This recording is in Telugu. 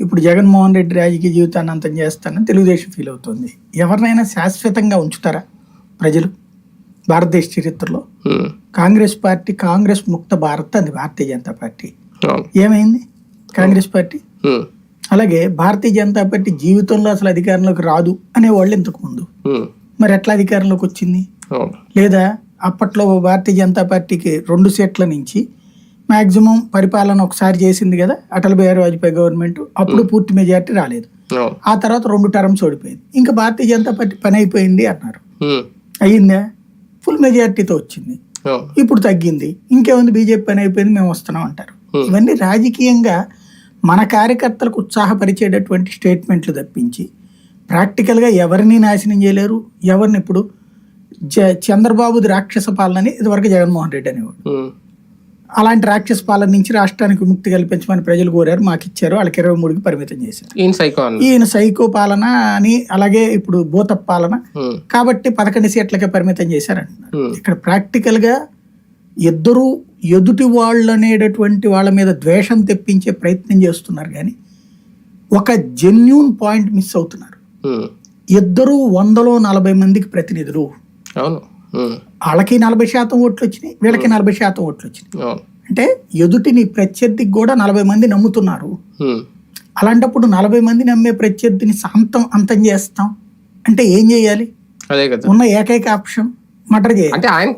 ఇప్పుడు జగన్మోహన్ రెడ్డి రాజకీయ జీవితాన్ని అంతం చేస్తానని తెలుగుదేశం ఫీల్ అవుతుంది. ఎవరినైనా శాశ్వతంగా ఉంచుతారా ప్రజలు? భారతదేశ చరిత్రలో. కాంగ్రెస్ పార్టీ కాంగ్రెస్ ముక్త భారత్ అంది భారతీయ జనతా పార్టీ. ఏమైంది? కాంగ్రెస్ పార్టీ? అలాగే భారతీయ జనతా పార్టీ జీవితంలో అసలు అధికారంలోకి రాదు అనేవాళ్ళు ఇంతకు ముందు. మరి ఎట్లా అధికారంలోకి వచ్చింది? లేదా అప్పట్లో భారతీయ జనతా పార్టీకి రెండు సీట్ల నుంచి మాక్సిమం పరిపాలన ఒకసారి చేసింది కదా అటల్ బిహారీ వాజ్పేయి గవర్నమెంట్. అప్పుడు పూర్తి మెజారిటీ రాలేదు. ఆ తర్వాత రెండు టర్మ్స్ ఓడిపోయింది. ఇంకా భారతీయ జనతా పార్టీ పని అయిపోయింది అన్నారు. ఉమ్, అయ్యిందా? ఫుల్ మెజారిటీతో వచ్చింది. ఇప్పుడు తగ్గింది. ఇంకేముంది? బీజేపీ పని అయిపోయింది మేము వస్తున్నాం అంటారు. Hmm. ఇవన్నీ రాజకీయంగా మన కార్యకర్తలకు ఉత్సాహపరిచేటటువంటి స్టేట్మెంట్లు తప్పించి ప్రాక్టికల్గా ఎవరిని నాశనం చేయలేరు? ఎవరిని ఇప్పుడు జ చంద్రబాబుది రాక్షస పాలనని ఇదివరకు జగన్మోహన్ రెడ్డి అనేవాడు. అలాంటి రాక్షస పాలన నుంచి రాష్ట్రానికి విముక్తి కల్పించమని ప్రజలు కోరారు. మాకు ఇచ్చారు వాళ్ళకి ఇరవై మూడుకి పరిమితం చేశారు. ఈయన సైకో ఈయన సైకో పాలన అని అలాగే ఇప్పుడు భూత పాలన. కాబట్టి పదకొండు సీట్లకే పరిమితం చేశారంటున్నారు. ఇక్కడ ప్రాక్టికల్గా ఇద్దరు ఎదుటి వాళ్ళు అనేటటువంటి వాళ్ళ మీద ద్వేషం తెప్పించే ప్రయత్నం చేస్తున్నారు కానీ ఒక జెన్యున్ పాయింట్ మిస్ అవుతున్నారు. ఇద్దరు వందలో నలభై మందికి ప్రతినిధులు. అవును. వాళ్ళకి నలభై శాతం ఓట్లు వచ్చినాయి వీళ్ళకి నలభై శాతం ఓట్లు వచ్చినాయి. అంటే ఎదుటిని ప్రత్యర్థికి కూడా నలభై మంది నమ్ముతున్నారు. అలాంటప్పుడు నలభై మంది నమ్మే ప్రత్యర్థిని అంతం అంతం చేస్తాం. అంటే ఏం చేయాలి? ఉన్న ఏకైక ఆప్షన్ మటర్ చేయాలి. అంటే ఆయన